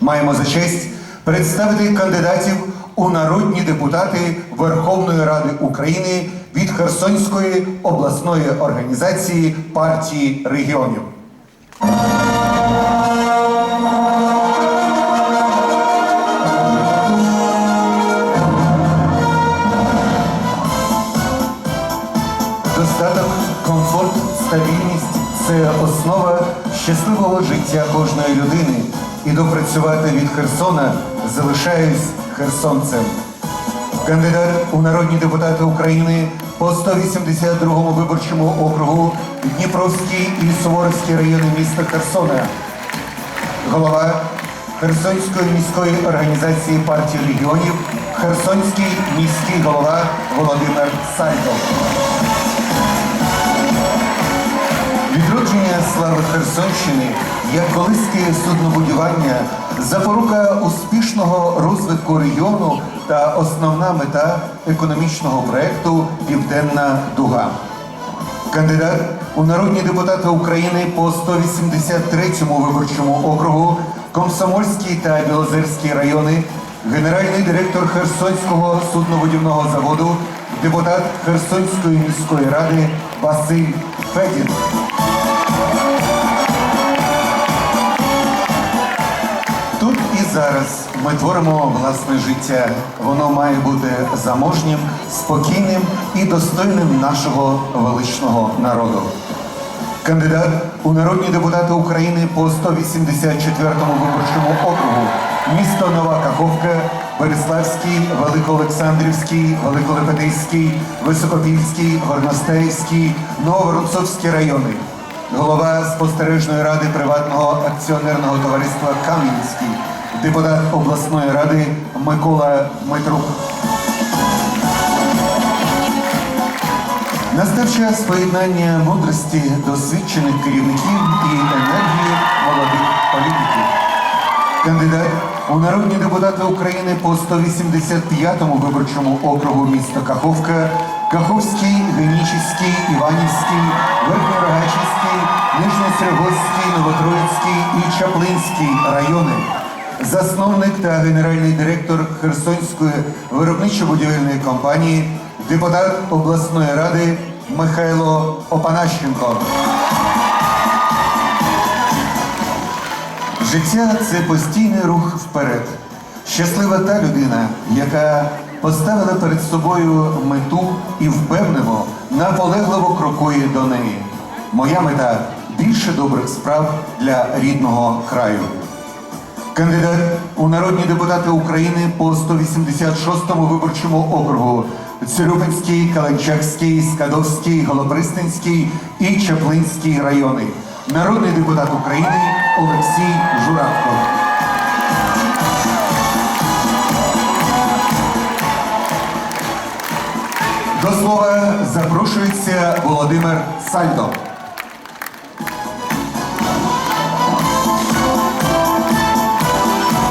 Маємо за честь представити кандидатів у народні депутати Верховної Ради України від Херсонської обласної організації партії регіонів. Достаток, комфорт, стабільність це основа щасливого життя кожної людини. І допрацювати від Херсона залишаюсь херсонцем. Кандидат у народні депутати України по 182-му виборчому округу Дніпровський і Суворовський райони міста Херсона. Голова Херсонської міської організації партії регіонів, Херсонський міський голова Володимир Сальдов. Відродження слави Херсонщини як колиски суднобудування, запорука успішного розвитку регіону та основна мета економічного проекту Південна Дуга. Кандидат у народні депутати України по 183-му виборчому округу, Комсомольський та Білозерський райони, генеральний директор Херсонського суднобудівного заводу, депутат Херсонської міської ради Василь Федін. Зараз ми творимо власне життя. Воно має бути заможнім, спокійним і достойним нашого величного народу. Кандидат у народні депутати України по 184-му виборчому округу. Місто Нова Каховка, Береславський, Великоолександрівський, Великолепетейський, Високопільський, Горностаївський, Нововоронцовський райони. Голова спостережної ради приватного акціонерного товариства Кам'янський, депутат обласної ради Микола Митрук. Настав час поєднання мудрості досвідчених керівників і енергії молодих політиків. Кандидат у народні депутати України по 185-му виборчому округу міста Каховка, Каховський, Генічеський, Іванівський, Верхньорогачівський, Нижньосергозький, Новотроїцький і Чаплинський райони. Засновник та генеральний директор Херсонської виробничо-будівельної компанії, депутат обласної ради Михайло Опанащенко. Життя це постійний рух вперед. Щаслива та людина, яка поставила перед собою мету і впевнено, наполегливо крокує до неї. Моя мета більше добрих справ для рідного краю. Кандидат у народні депутати України по 186-му виборчому округу Цирюпинський, Каланчакський, Скадовський, Голопристанський і Чаплинський райони. Народний депутат України Олексій Журавко. До слова запрошується Володимир Сальдо.